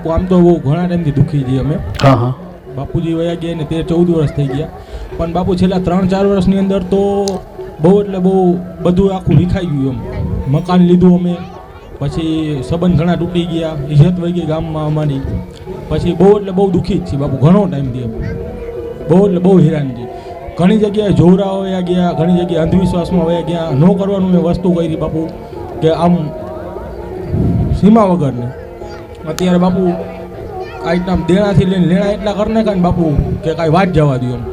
બાપુ આમ તો બહુ ઘણા ટાઈમથી દુઃખી છીએ અમે. હા હા. બાપુજી વયા ગયા ને તેર ચૌદ વર્ષ થઈ ગયા. પણ બાપુ છેલ્લા ત્રણ ચાર વર્ષની અંદર તો બહુ એટલે બહુ બધું આખું વિખાઈ ગયું એમ. મકાન લીધું અમે. પછી સંબંધ ઘણા તૂટી ગયા. ઇજ્જત વહી ગઈ ગામમાં અમારી. પછી બહુ એટલે બહુ દુઃખી જ છીએ બાપુ ઘણો ટાઈમથી એમ. બહુ એટલે બહુ હેરાન છીએ. ઘણી જગ્યાએ જોરા વયા ગયા ઘણી જગ્યાએ અંધવિશ્વાસમાં વયા ગયા. ન કરવાનું મેં વસ્તુ કરી બાપુ કે આમ સીમા વગરની. અત્યારે બાપુ આ રીતના દેણાથી લઈને લેણા એટલા કરી નાખ્યા ને બાપુ કે કાંઈ વાત જવા દો એમ.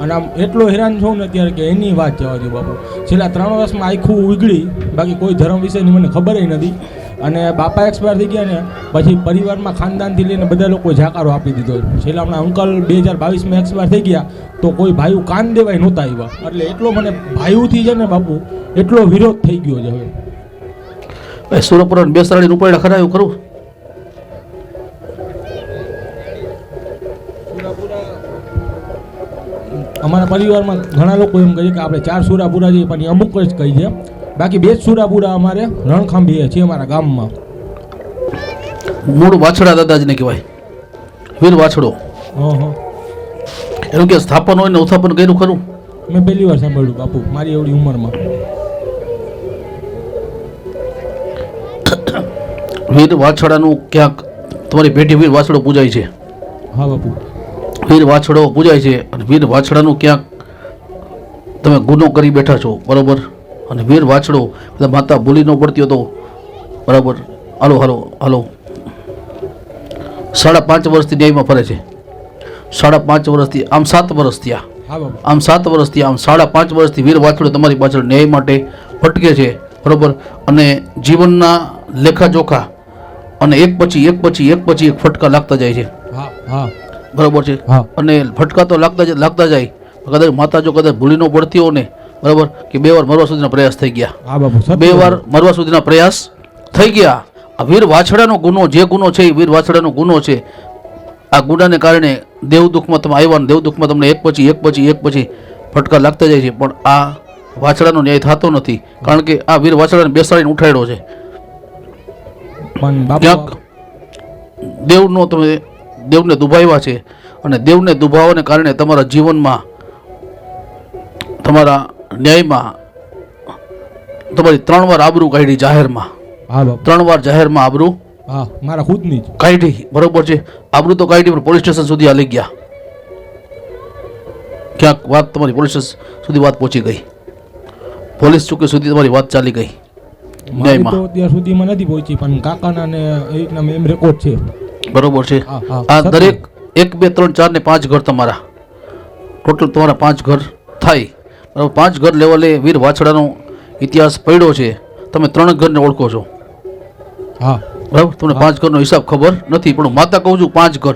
અને આમ એટલો હેરાન છું ને અત્યારે કે એની વાત જવા દો બાપુ. છેલ્લા ત્રણ વર્ષમાં આખું ઉગડી બાકી કોઈ ધર્મ વિશેની મને ખબર નથી. અને બાપા એક્સપાયર થઈ ગયા ને, પછી પરિવારમાં ખાનદાનથી લઈને બધા લોકો જાકારો આપી દીધો. છેલ્લા હમણાં અંકલ બે હજાર બાવીસમાં એક્સપાયર થઈ ગયા, તો કોઈ ભાઈઓ કાન દેવાય નહોતા આવ્યા. એટલે એટલો મને ભાઈઓથી છે ને બાપુ, એટલો વિરોધ થઈ ગયો છે હવે. સુરપુરા બેસરાડી રૂપાયડા ખરા એવું ખરું? અમારા પરિવારમાં ઘણા લોકો એમ કહે કે આપણે ચાર સુરાપુરા જઈએ પણ અમુક જ કહી છે. બાકી બે જ સુરાપુરા અમારે રણખાંભીએ છે અમારા ગામમાં. મૂળ વાછડા દાદાજીને કહેવાય. વીર વાછડો. એનું કે સ્થાપન હોય ને ઉત્થાપન કર્યું ખરું? મેં પહેલી વાર સાંભળ્યું બાપુ મારી એવડી ઉંમરમાં. વીર વાછડાનું ક્યાંક તમારી પેઢી વીર વાછડો પૂજાય છે? હા બાપુ. વીર વાછડો પૂજાય છે અને વીર વાછડાનું ક્યાંક તમે ગુનો કરી બેઠા છો બરાબર? અને વીર વાછડો માતા ભૂલી ન પડતી હતો બરાબર? હાલો હાલો હાલો. સાડા પાંચ વર્ષથી ન્યાયમાં ફરે છે. સાડા પાંચ વર્ષથી આમ સાત વર્ષ થયા. આમ સાત વર્ષથી આમ સાડા પાંચ વર્ષથી વીર વાછડો તમારી પાછળ ન્યાય માટે ભટકે છે બરાબર? અને જીવનના લેખાજોખા અને એક પછી એક પછી એક પછી એક ફટકા લાગતા જાય છે. હા હા. બરોબર છે? અને ફટકા તો લાગતા જ લાગતા જાય. કદાચ માતા જો કદાચ ભૂલી ન પડતી હોય ને બરાબર કે બે વાર મરવા સુધીના પ્રયાસ થઈ ગયા. બે વાર મરવા સુધીના પ્રયાસ થઈ ગયા. આ વીર વાછડાનો ગુનો જે ગુનો છે એ વીર વાછડાનો ગુનો છે. આ ગુનાને કારણે દેવ દુઃખમાં તમે આવ્યા ને દેવ દુઃખમાં તમને એક પછી એક પછી એક પછી ફટકા લાગતા જાય છે. પણ આ વાછડાનો ન્યાય થતો નથી. કારણ કે આ વીર વાછડાને બેસાડીને ઉઠાડ્યો છે. દેવનો તમે દેવને દુભાવ્યા છે અને દેવને દુભાવવાને કારણે તમારા જીવનમાં તમારા ન્યાયમાં તમારી ત્રણ વાર આબરૂ કાઢી જાહેરમાં. ત્રણ વાર જાહેરમાં આબરૂ મારા ખુદની કાઢી બરોબર છે. આબરૂ તો કાઢી પણ પોલીસ સ્ટેશન સુધી હાલી ગયા. ક્યાંક વાત તમારી પોલીસ સ્ટેશન સુધી વાત પહોંચી ગઈ. પોલીસ ચોકી સુધી તમારી વાત ચાલી ગઈ. ન્યાયમાં. અત્યાર સુધીમાં નથી પહોંચી પણ કાકાના ને એ રીતના એમ રેકોર્ડ છે. બરોબર છે. આ દરેક એક બે ત્રણ ચાર ને પાંચ ઘર તમારા. ટોટલ તમારા પાંચ ઘર થાય. બરાબર પાંચ ઘર લેવલે વીર વાછડાનો ઇતિહાસ પડ્યો છે. તમે ત્રણ ઘરને ઓળખો છો. હા. બરાબર? તમને પાંચ ઘરનો હિસાબ ખબર નથી પણ હું માતા કહું છું પાંચ ઘર.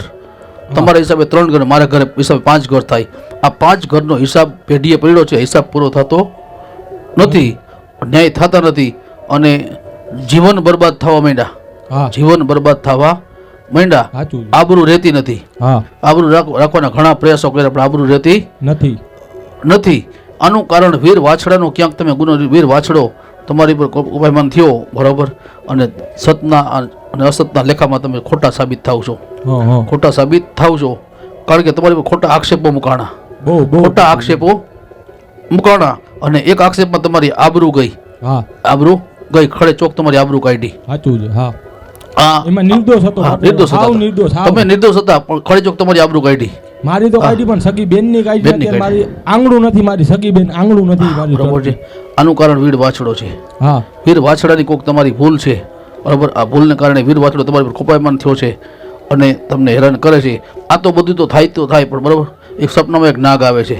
તમારા હિસાબે ત્રણ ઘર મારા ઘરે હિસાબે પાંચ ઘર થાય. આ પાંચ ઘરનો હિસાબ પેઢીએ પડ્યો છે. હિસાબ પૂરો થતો નથી. ન્યાય થતા નથી. અને જીવન બરબાદ થવા માંડ્યા. હા. જીવન બરબાદ થવા છે. આબરૂ રહેતી નથી. આબરૂ રાખવાના ઘણા પ્રયાસો કર્યા પણ આબરૂ રહેતી નથી. નથી. આનું કારણ વીર વાછડાનો ક્યાંક તમે ગુનો વીર વાછડો તમારી પર ઉપાયમાન થયો બરાબર? અને સતના અને અસતના લેખામાં તમે ખોટા સાબિત થાવ છો. ખોટા સાબિત થાવ છો. કારણ કે તમારી પર ખોટા આક્ષેપો મુકાણા. ખોટા આક્ષેપો મુકાણા. અને એક આક્ષેપમાં તમારી આબરૂ ગઈ. આબરૂ ગઈ. ખડે ચોક તમારી આબરૂ કાઢી. સાચું છે હા. એમાં નિર્દોષ હતો નિર્દોષ હતા. નિર્દોષ તમે નિર્દોષ હતા પણ ખડે ચોક તમારી આબરૂ કાઢી. મારી તો કાઢી પણ સગી બેનની કાઢી. મારી આંગળું નથી મારી સગી બેન આંગળું નથી મારી આનું કારણ વીર વાછડો છે. હા. વીર વાછડાની કોઈક તમારી ભૂલ છે. બરાબર? આ ભૂલને કારણે વીર વાછડો તમારી પર ખોપાયમાન થયો છે અને તમને હેરાન કરે છે. આ તો બધું તો થાય તો થાય પણ બરાબર? એક સપનામાં એક નાગ આવે છે.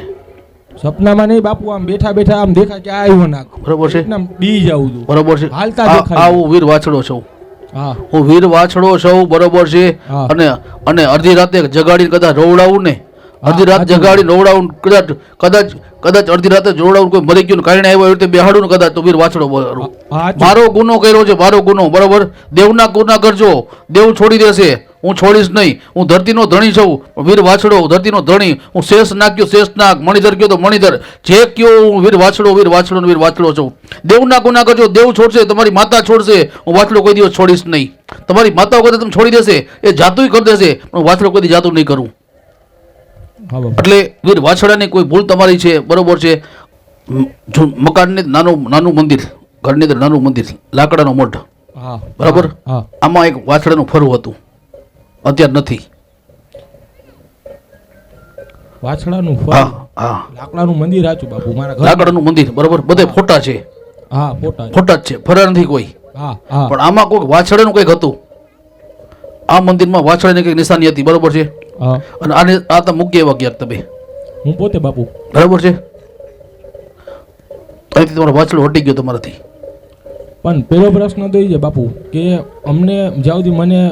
સપનામાં નહીં બાપુ આમ બેઠા બેઠા આમ દેખાય કે આવ્યો નાગ. બરાબર છે. બી જાવું બરાબર છે. હાલતા આ દેખાય. આ વીર વાછડો છું. હા. વીર વાછડો છું બરોબર છે? અને અને અડધી રાતે જગાડીને કદાચ રોવડાવું ને? અડધી રાત જગાડી રોવડાવું કદાચ કદાચ કદાચ અડધી રાતે જોડાવું કોઈ મરી ગયું કારણે આવ્યો એવી રીતે બેહાડું ને કદાચ તો વીર વાછડો મારો ગુનો કર્યો છે મારો ગુનો બરોબર? દેવના ગુના કરજો. દેવ છોડી દેશે. હું છોડીશ નહીં. હું ધરતીનો ધણી છું. વીર વાછડો ધરતીનો ધણી. હું શેષ નાખ્યો શેષ નાગ. મણિધર કયો તો મણિધર. જે કયો હું વીર વાછડો વીર વાછડો ને વીર વાછડો છું. દેવના ગુના કરજો. દેવ છોડશે તમારી માતા છોડશે. હું વાછડો કોઈ દિવસ છોડીશ નહીં. તમારી માતા વખતે તમે છોડી દેશે. એ જાતું કરી દેશે. પણ હું વાછડો કોઈ જાતું નહીં કરું. એટલે વીર વાછડાની કોઈ ભૂલ તમારી છે બરોબર છે? મકાનની નાનું નાનું મંદિર ઘરની અંદર નાનું મંદિર લાકડાનો મઢ બરાબર? આમાં એક વાછડાનું ફરવું હતું. અત્યારે નથી. વાછડાનું ફળ હા હા. લાકડાનું મંદિર આચું બાપુ મારા ઘર લાકડાનું મંદિર બરોબર? બધે ફોટા છે. હા ફોટા ફોટા જ છે. ફરા નથી કોઈ. હા હા. પણ આમાં કોઈક વાછડાનું કંઈક હતું. આ મંદિરમાં વાછડાની કંઈક નિશાની હતી બરોબર છે? અને આને આ તો મૂકી એવા ક્યાંક તમે. હું પોતે બાપુ. બરાબર છે? અહીંથી તમારો વાંચલો હટી ગયો તમારાથી. પણ પેલો પ્રશ્ન તો એ છે બાપુ કે અમને જ્યાં સુધી મને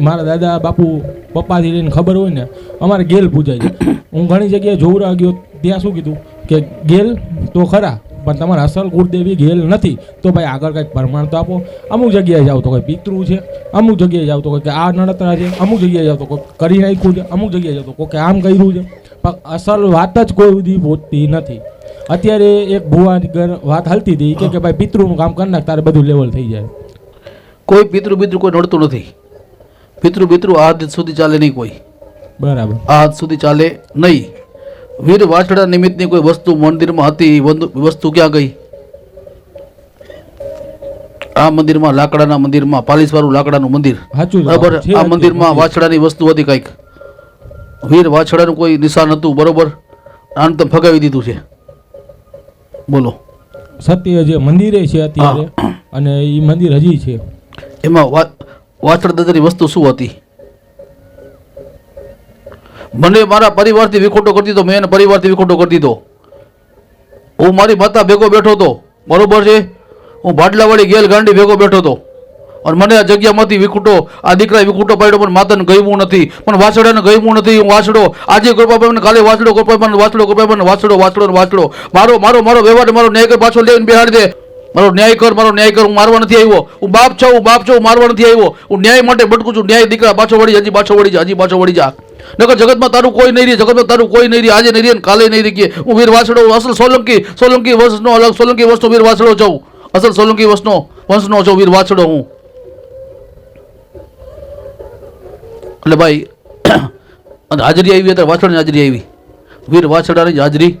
મારા દાદા બાપુ પપ્પાથી લઈને ખબર હોય ને અમારે ગેલ પૂજાય છે. હું ઘણી જગ્યાએ જોવરા ગયો ત્યાં શું કીધું? કે ગેલ તો ખરા પણ તમારા અસલ કુળદેવી ગેલ નથી તો ભાઈ આગળ કંઈક પ્રમાણ તો આપો. અમુક જગ્યાએ જાઓ તો કોઈ પિતૃ છે અમુક જગ્યાએ જાઓ તો કોઈ કે આ નડતરા છે અમુક જગ્યાએ જાઓ તો કોઈ કરી નાખ્યું છે અમુક જગ્યાએ જાઓ તો કોઈ કે આમ કર્યું છે. પણ અસલ વાત જ કોઈ સુધી પહોંચતી નથી. અત્યારે એક ભુવા વાત હાલતી હતી કે કે ભાઈ પિતૃનું કામ કરી નાખ તારે બધું લેવલ થઈ જાય. કોઈ પિતૃ પિતૃ કોઈ નડતું નથી. પિતૃ પિતૃ આ સુધી ચાલે નહીં કોઈ. બરાબર. આ સુધી ચાલે નહીં. વીર વાછડા નિમિત્તની કોઈ વસ્તુ મંદિરમાં હતી? વસ્તુ ક્યાં ગઈ? આ મંદિરમાં લાકડાના મંદિરમાં પાલીસવાળું લાકડાનું મંદિર. બરાબર? આ મંદિરમાં વાછડાની વસ્તુ હતી કંઈક. વીર વાછડાનું કોઈ નિશાન હતું? બરોબર? આને તમે ફગાવી દીધું છે. બોલો. સત્ય જે મંદિરે છે અત્યારે અને એ મંદિર હજી છે. એમાં વાછડ દાદાની વસ્તુ શું હતી? મને મારા પરિવારથી વિખોટો કરી દીધો, મેં એને પરિવારથી વિખોટો કરી દીધો. હું મારી માતા ભેગો બેઠો હતો, બરોબર છે? હું ભાડલાવાળી ગેલ ગાંડી ભેગો બેઠો હતો. અને મને આ જગ્યામાંથી વિખૂટો, આ દીકરા વિખૂટો પાડ્યો, પણ માતાને ગયવું નથી. પણ વાછડાને ગયું નથી, હું વાછડો, આજે કૃપાભાઈ કાલે વાછડો કૃપાભાઈ વાછડો કૃપાભાઈ વાછડો વાછડો ને વાછડો. મારો મારો મારો વ્યવહાર મારો કર પાછો લઈને બિહાડી દે. મારો ન્યાય કર, મારો ન્યાય કર, હું મારવા નથી આવ્યો. હું બાપ છો, હું બાપ છું, હું મારવા નથી આવ્યો. હું ન્યાય માટે ભટકું છું. ન્યાય દીકરા પાછો વળી હજી પાછો વળી જા, હજી પાછો વળી જા. નકર જગતમાં તારું કોઈ નહીં રહે, જગતમાં તારું કોઈ નહીં રહે. આજે નહીં રહે કાલે નહીં રહી હું વીર વાસડો અસલ સોલંકી સોલંકી વંશનો અલગ, સોલંકી વંશનો વીર વાસડો છું. અસલ સોલંકી વંશનો વંશનો છું, વીર વાછડો હું. એટલે ભાઈ, અને હાજરી આવી, અત્યારે વાછડાની હાજરી આવી. વીર વાછડાની હાજરી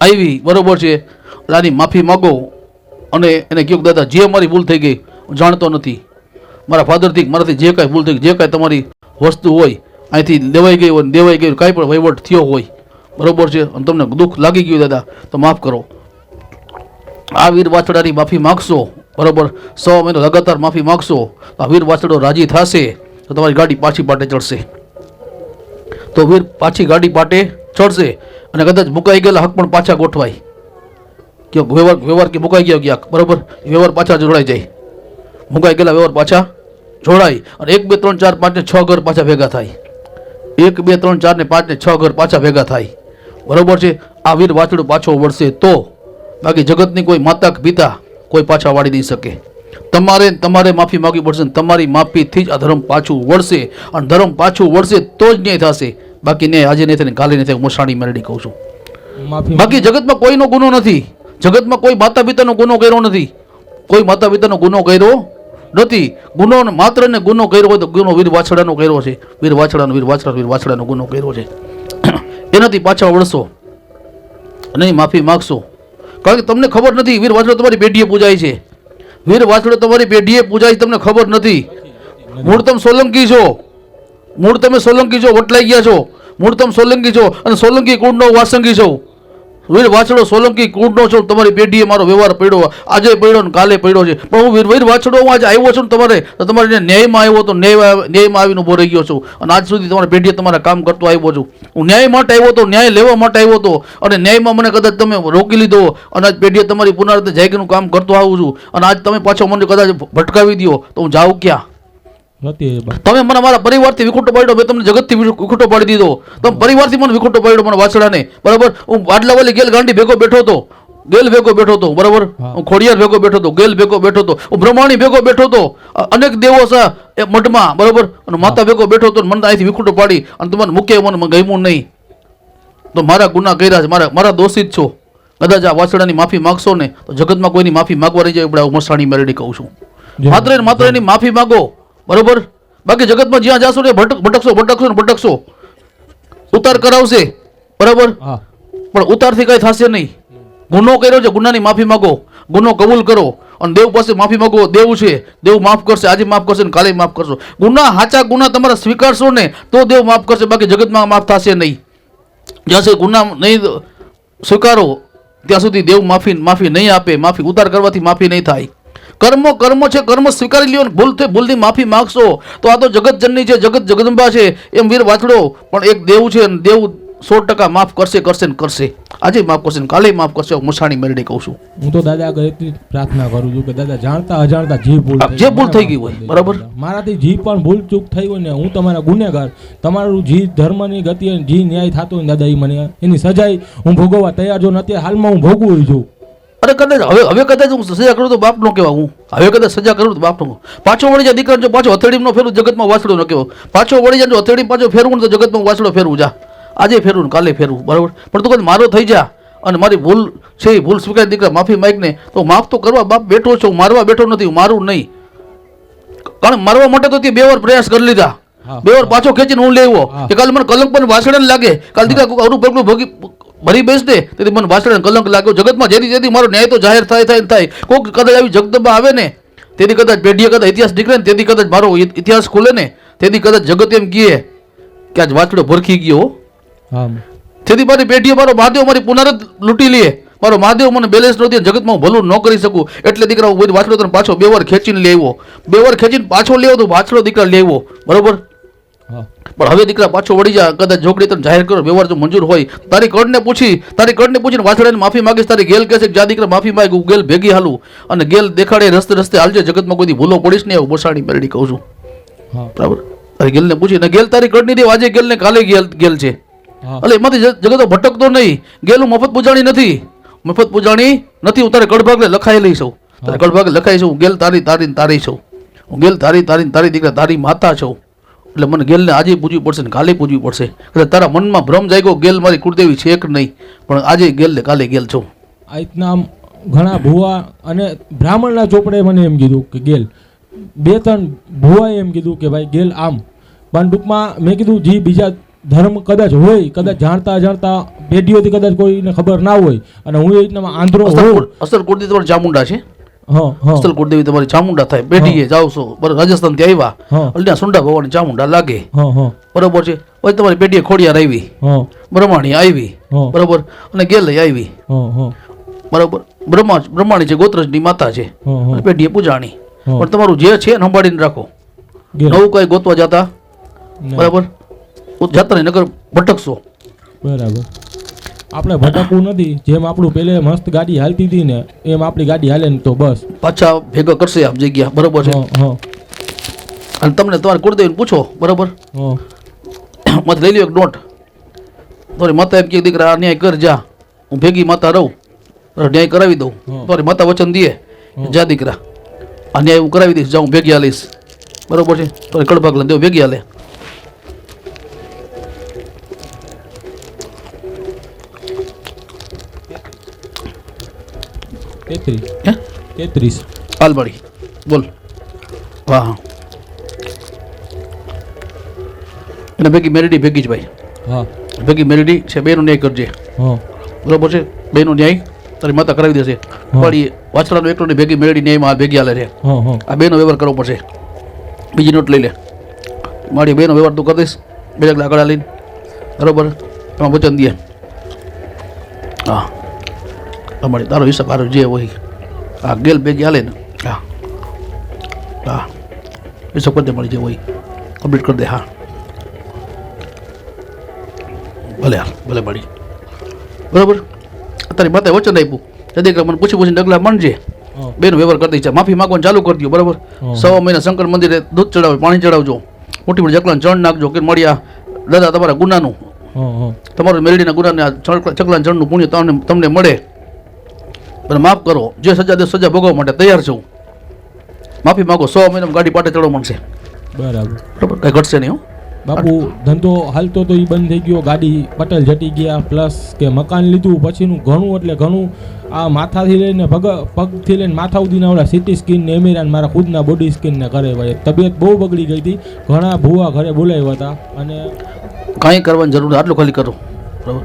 આવી. બરોબર છે. એટલે આની માફી માગો. અને એને કહ્યું દાદા, જે મારી ભૂલ થઈ ગઈ, હું જાણતો નથી. મારા ફાધરથી મારાથી જે કાંઈ ભૂલ થઈ ગઈ, જે કાંઈ તમારી વસ્તુ હોય, અહીંથી લેવાઈ ગઈ હોય દેવાઈ ગઈ કાંઈ પણ વહીવટ થયો હોય, બરોબર છે? અને તમને દુઃખ લાગી ગયું, દાદા, તો માફ કરો. આ વીર વાછડાની માફી માગશો, બરોબર? સો મહિનો લગાતાર માફી માગશો, તો આ વીર વાછડો રાજી થશે, તો તમારી ગાડી પાછી પાટે ચડશે. તો વીર પાછી ગાડી પાટે ચડશે અને કદાચ મુકાઈ ગયેલા હક પણ પાછા ગોઠવાય. કે વ્યવહાર વ્યવહાર કે મુકાઈ ગયો ગયા બરાબર? વ્યવહાર પાછા જોડાઈ જાય. મુકાઈ ગયેલા વ્યવહાર પાછા જોડાય અને એક બે ત્રણ ચાર પાંચ ને છ ઘર પાછા ભેગા થાય. એક બે ત્રણ ચાર ને પાંચ ને છ ઘર પાછા ભેગા થાય. બરાબર છે? આ વીર વાછડું પાછો વળશે તો બાકી જગતની કોઈ માતા કે પિતા કોઈ પાછા વાળી નહીં શકે. તમારે તમારે માફી માગવી પડશે તમારી માફીથી જ આ ધર્મ પાછું વળશે. અને ધર્મ પાછું વળશે તો જ ન્યાય થશે. બાકી ન્યાય આજે નહીં થાય કાલે નહીં થાય હું શાણી મેરડી કહું છું. બાકી જગતમાં કોઈનો ગુનો નથી. જગતમાં કોઈ માતા પિતાનો ગુનો કર્યો નથી. કોઈ માતા પિતાનો ગુનો કર્યો નથી. ગુનો માત્ર ને ગુનો કર્યો હોય તો ગુનો વીર વાછડાનો કર્યો છે. વીર વાછડાનો, વીર વાછડા વીર વાછડાનો ગુનો કર્યો છે. એનાથી પાછા વળશો નહીં માફી માગશો. કારણ કે તમને ખબર નથી, વીર વાછડો તમારી પેઢીએ પૂજાય છે. વીર વાછડો તમારી પેઢીએ પૂજાય તમને ખબર નથી. મૂળ તમે સોલંકી છો. મૂળ તમે સોલંકી છો, વટલાઈ ગયા છો. મૂળ તમે સોલંકી છો અને સોલંકી કુળનો વાસંગી છો. વીર વાછડો સોલંકી કુંડનો છો તમારી પેઢીએ મારો વ્યવહાર પડ્યો આજે પડ્યો ને કાલે પડ્યો છે. પણ હું વીર વીર વાછડો હું આજે આવ્યો છું તમારે તો તમારે ન્યાયમાં આવ્યો તો ન્યાય ન્યાયમાં આવીને ઊભો રહી ગયો છું. અને આજ સુધી તમારી પેઢીએ તમારા કામ કરતો આવ્યો છું. હું ન્યાય માટે આવ્યો તો ન્યાય લેવા માટે આવ્યો હતો. અને ન્યાયમાં મને કદાચ તમે રોકી લીધો. અને આજ પેઢીએ તમારી પુનરાવર્તે જાગીનું કામ કરતો આવું છું. અને આજ તમે પાછો મને કદાચ ભટકાવી દો તો હું જાઉં ક્યાં? તમે મને મારા પરિવારથી વિખૂટો પાડ્યો મેં તમને જગતથી વિખુ- વિખૂટો પાડી દીધો. તમે પરિવારથી મને વિખૂટો પાડ્યો મને વાછડાને. બરાબર? હું બાટલાવાળી ગેલ ગાંડી ભેગો બેઠો હતો. ગેલ ભેગો બેઠો હતો બરાબર? હું. ખોડિયાર ભેગો બેઠો હતો ગેલ ભેગો બેઠો હતો. હું બ્રહ્માણી ભેગો બેઠો હતો. અનેક દેવો છે એ મઠમાં બરાબર? અને માતા ભેગો બેઠો હતો મને અહીંથી વિખૂટો પાડી અને તમારે મૂકે મને ગમ્યું નહીં. તો મારા ગુના કર્યા છે. મારા મારા દોષિત છો. કદાચ આ વાછડાની માફી માગશો ને તો જગતમાં કોઈની માફી માગવા રહી જાય આપણે હું મસાણી મેરડી કહું છું. માત્ર ને માત્ર એની માફી માંગો. બરોબર? બાકી જગતમાં જ્યાં જાશો ને ભટક ભટકશો ભટકશો ને ભટકશો. ઉતાર કરાવશે. બરાબર? હા. પણ ઉતારથી કઈ થશે નહીં. ગુનો કર્યો છે ગુનાની માફી માંગો. ગુનો કબૂલ કરો. અને દેવ પાસે માફી માંગો. દેવ છે. દેવ માફ કરશે આજે માફ કરશે ને કાલે માફ કરશો. ગુના સાચા ગુના તમારા સ્વીકારશો ને તો દેવ માફ કરશે. બાકી જગતમાં માફ થશે નહીં. જ્યાં સુધી ગુના નહીં સ્વીકારો ત્યાં સુધી દેવ માફી માફી નહીં આપે. માફી ઉતાર કરવાથી માફી નહીં થાય. કર્મો કર્મો છે કર્મ સ્વીકારી લ્યો ને ભૂલ થઈ ભૂલથી માફી માગશો. તો આ તો જગતજનની છે જગત જગદંબા છે. એમ વીર વાછડો પણ એક દેવ છે દેવ સો ટકા માફ કરશે કરશે ને કરશે. આજે માફ કરશે ને કાલે માફ કરશે મુસાણી મેરડી કહું છું. હું તો દાદા આગળ એટલી પ્રાર્થના કરું છું કે દાદા જાણતા અજાણતા જે ભૂલ જે ભૂલ થઈ ગઈ હોય, બરાબર? મારાથી જી પણ ભૂલ ચૂક થઈ હોય ને હું તમારા ગુનેગાર તમારું જી ધર્મની ગતિ જી ન્યાય થતો હોય દાદા એ મને એની સજાઈ હું ભોગવવા તૈયાર છું ને અત્યારે હાલમાં હું ભોગવું છું. અરે કદાચ હવે હવે કદાચ હું સજા કરું તો બાપ નો કહેવા હું. હવે કદાચ સજા કરું તો બાપ નો પાછો વળી જાય દીકરા જો પાછો હથેળી નો ફેરવું જગતમાં વાસડો ન કહેવો પાછો વળી જાય જો હથેળી પાછો ફેરવું તો જગતમાં વાસડો ફેરવું જા. આજે ફેરવું કાલે ફેરવું બરાબર? પણ તું કદાચ મારો થઈ જા અને મારી ભૂલ છે એ ભૂલ સ્વીકારી દીકરા માફી માગને તો માફ તો કરવા બાપ બેઠો છું મારવા બેઠો નથી હું મારું નહીં. કારણ મારવા માટે તો તે બે વાર પ્રયાસ કરી લીધા. બે વાર પાછો ખેંચીને હું લેવો. કે કાલે મને કલંક પણ વાસડે ને લાગે. કાલે દીકરા અવરું ભોગી ભરી બેસ દે. તેથી મને વાસણ કલંક લાગ્યો. જગતમાં જેથી જેથી મારો ન્યાય તો જાહેર થાય થાય થાય. કોઈક કદાચ આવી જગદંબા આવે ને તેથી કદાચ પેઢીએ કદાચ ઇતિહાસ નીકળે ને તેથી કદાચ મારો ઇતિહાસ ખુલે ને તેથી કદાચ જગત એમ કહે કે આજ વાંચડો ભરખી ગયો હો. હા. તેથી મારી પેઢીએ મારો મહાદેવ મારી પુનરત લૂંટી લે. મારો મહાદેવ મને બેલેન્સ નથી જગતમાં હું ભલું ન કરી શકું. એટલે દીકરા હું બધી વાછડો તને પાછો બે વાર ખેંચીને લેવો બે વાર ખેંચીને પાછો લેવો તો વાછડો દીકરા લેવો બરોબર? પણ હવે દીકરા પાછો વળી જા કદાચ જોગડી તને જાહેર કરો વ્યવહાર જો મંજૂર હોય. તારી કડને પૂછી તારી કડને પૂછીને વાછડાને માફી માંગીશ તારી ગેલ કહેશે કે જા દીકરા માફી માંગ ગેલ ભેગી હાલું. અને ગેલ દેખાડે રસ્તે રસ્તે હાલજે જગતમાં કોઈ ભૂલો પડીશ નહીં એવું બસાણી મેરડી કહું છું. બરાબર? તારી ગેલને પૂછી ને ગેલ તારી કડની દેવ આજે ગેલ ને કાલે ગેલ ગેલ છે. એટલે એમાંથી જગતો ભટકતો નહીં. ગેલું મફત પૂજાણી નથી. મફત પૂજાણી નથી હું તારે કડભાગને લખાયેલી છું તારે કડભાગ લખાઈ છું હું ગેલ તારી તારી ને તારી છું. હું ગેલ તારી તારી તારી દીકરા તારી માતા છું. એટલે મને ગેલને આજે પૂજવી પડશે ને કાલે પૂજવી પડશે. એટલે તારા મનમાં ભ્રમ જાગ્યો ગેલ મારી કુળદેવી છે કે નહીં? પણ આજે ગેલ ને કાલે ગેલ છો. આ રીતના ઘણા ભુવા અને બ્રાહ્મણના ચોપડે મને એમ કીધું કે ગેલ બે ત્રણ ભુવાએ એમ કીધું કે ભાઈ ગેલ આમ. પણ ટૂંકમાં મેં કીધું જે બીજા ધર્મ કદાચ હોય કદાચ જાણતા જાણતા પેઢીઓથી કદાચ કોઈને ખબર ના હોય અને હું એ રીતના આંધ્રો કુળ- અસલ કુળદેવી ચામુંડા છે. અસલ કુળદેવી તમારી ચામુંડા થાય. પેઢીએ જાઓ છો બરાબર રાજસ્થાનથી આવ્યા અલ્યા સુંડા ભવાની ચામુંડા લાગે. બરોબર છે. પછી તમારી પેઢીએ ખોડિયાર આવી. બ્રહ્માણી આવી. બરોબર. અને ગેલય આવી. બરોબર. બ્રહ્મા બ્રહ્માણી છે ગોત્રજની માતા છે. પેઢીએ પૂજાણી. પણ તમારું જે છે એને સંભાળીને રાખો. નવું કઈ ગોતવા જતા. બરાબર? જતા નગર ભટકશો. બરાબર. આપણે ભટકવું નથી. જેમ આપણું પેલે મસ્ત ગાડી હાલતી હતી ને એમ આપણી ગાડી હાલે ને તો બસ. પાછા ભેગા કરશે આપ જગ્યા. બરોબર છે? અને તમને તમારે કુળદેવીને પૂછો બરોબર? મત લઈ લ્યો એક નોટ તમારી માતા એમ કે દીકરા આ ન્યાય કર જા. હું ભેગી માતા રહું. ન્યાય કરાવી દઉં. તમારી માતા વચન દે. જા દીકરા. આ ન્યાય હું કરાવી દઈશ. જા હું ભેગી હાલીશ. બરોબર છે? તમારી કડભાગ લઈને દેવ ભેગી હાલે. તેત્રીસ. હે? તેત્રીસ. હાલવાડી બોલ. હા હા એને ભેગી મેરડી ભેગી જ ભાઈ. હા. ભેગી મેરડી છે બેનો ન્યાય કરજે. હા. બરોબર છે? બેનો ન્યાય તારી માતા કરાવી દેશે. વાળી વાછડાનો એકલો ને ભેગી મેરડી ન્યાયમાં આ ભેગી હાલે છે. હા હા. આ બેનો વ્યવહાર કરવો પડશે. બીજી નોટ લઈ લે. મારી બેનો વ્યવહાર તું કરી દઈશ. બે લાકડા લઈને. બરોબર? એમાં વચન દે. હા. તમારી તારો હિસાબ તારો જે હોય. હા ગેલ ભેગી હાલે ને. હા. હા. હિસાબ કરી દે મળી જે હોય. કમ્પ્લીટ કરી દે હા. ભલે હાલ ભલે મળી બરોબર? તારી માતા વચન આપ્યું. દીકરા મને પૂછી પૂછીને ડગલા માનજે. બેનો વ્યવહાર કરી દઈ છે. માફી માગવાનું ચાલુ કરી દો બરાબર? સવા મહિના શંકર મંદિરે દૂધ ચડાવે પાણી ચડાવજો. મોટી મોટી ચકલાને ચણ નાખજો કે મળ્યા દાદા તમારા ગુનાનું. તમારું મેલડીના ગુનાને ચકલા- જળનું પુણ્ય તમને તમને મળે. અને માફ કરો. જે સજા દે સજા ભોગવવા માટે તૈયાર છું. માફી માગો સો મહિનામાં ગાડી પાટે ચડવા મળશે બરાબર. બરાબર? કંઈ ઘટશે નહીં હો. બાપુ ધંધો હાલતો તો એ બંધ થઈ ગયો. ગાડી પટેલ જટી ગયા પ્લસ કે મકાન લીધું પછીનું ઘણું એટલે ઘણું આ માથાથી લઈને પગ પગથી લઈને માથા સુધીના ઓલા સિટી સ્કિન ને એમેરાન મારા ખુદના બોડી સ્કીનને ઘરે ભાઈ તબિયત બહુ બગડી ગઈ હતી. ઘણા ભૂવા ઘરે બોલાવ્યા હતા અને કાંઈ કરવાની જરૂર આટલું ખાલી કરો. બરાબર?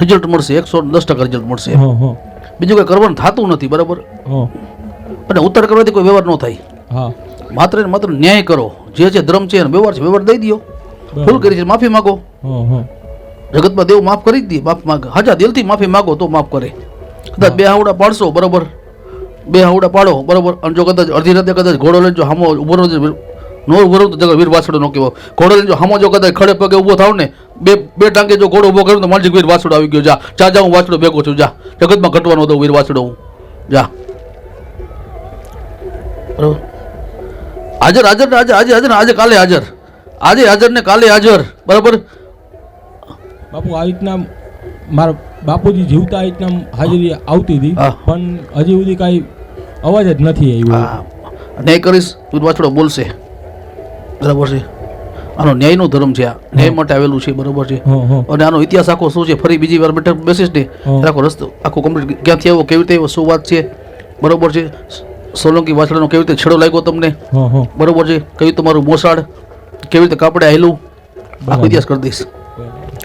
રિઝલ્ટ મળશે. એકસો દસ ટકા રિઝલ્ટ મળશે. હા હા. બીજું કંઈ કરવાનું થતું નથી બરાબર? અને ઉત્તર કરવાથી કોઈ વ્યવહાર ન થાય. માત્ર ને માત્ર ન્યાય કરો. જે છે ધર્મ છે વ્યવહાર છે વ્યવહાર દઈ દો ભૂલ. કરી છે માફી માગો. જગતમાં દેવ માફ કરી જ દે માફ માગ. હાજા દિલથી માફી માગો તો માફ કરે. કદાચ બે હાવડા પાડશો બરોબર? બે હાવડા પાડો બરોબર? અને જો કદાચ અડધી રાતે કદાચ ઘોડો લઈને જો હામો ઊભો નો ઊભો રહો તો જગત વીર વાસડો નો કહેવો ઘોડો જો હમો જો કદાચ ખડે પગે ઊભો થાવ ને બે બે ટાંગે જો ઘોડો ઊભો કર્યો તો માનસિક વીર વાસડો આવી ગયો. જા ચા જા હું વાસડો ભેગો છું. જા જગતમાં ઘટવાનો હતો વીર વાસડો હું. જા. બરોબર? હાજર હાજર ને આજે આજે હાજર ને આજે કાલે હાજર. આજે હાજર ને કાલે હાજર. બરાબર? બાપુ આ રીતના મારા બાપુજી જીવતા આવી રીતના હાજરી આવતી હતી પણ હજી સુધી કાંઈ અવાજ જ નથી આવ્યો. નહીં કરીશ તું વાછડો બોલશે. બરાબર છે. આનો ન્યાયનો ધર્મ છે આ. ન્યાય માટે આવેલું છે બરાબર છે. અને આનો ઇતિહાસ આખો શું છે? ફરી બીજી વાર બેઠક બેસીશ ને આખો રસ્તો આખો કમ્પ્લીટ ક્યાંથી આવ્યો કેવી રીતે આવ્યો શું વાત છે? બરોબર છે. સોલંકી વાછડાનો કેવી રીતે છેડો લાગ્યો તમને? બરોબર છે. કયું તમારું મોસાળ કેવી રીતે કાપડે આવેલું આખો ઇતિહાસ કરી દઈશ.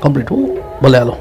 કમ્પ્લીટ હું ભલે હાલો.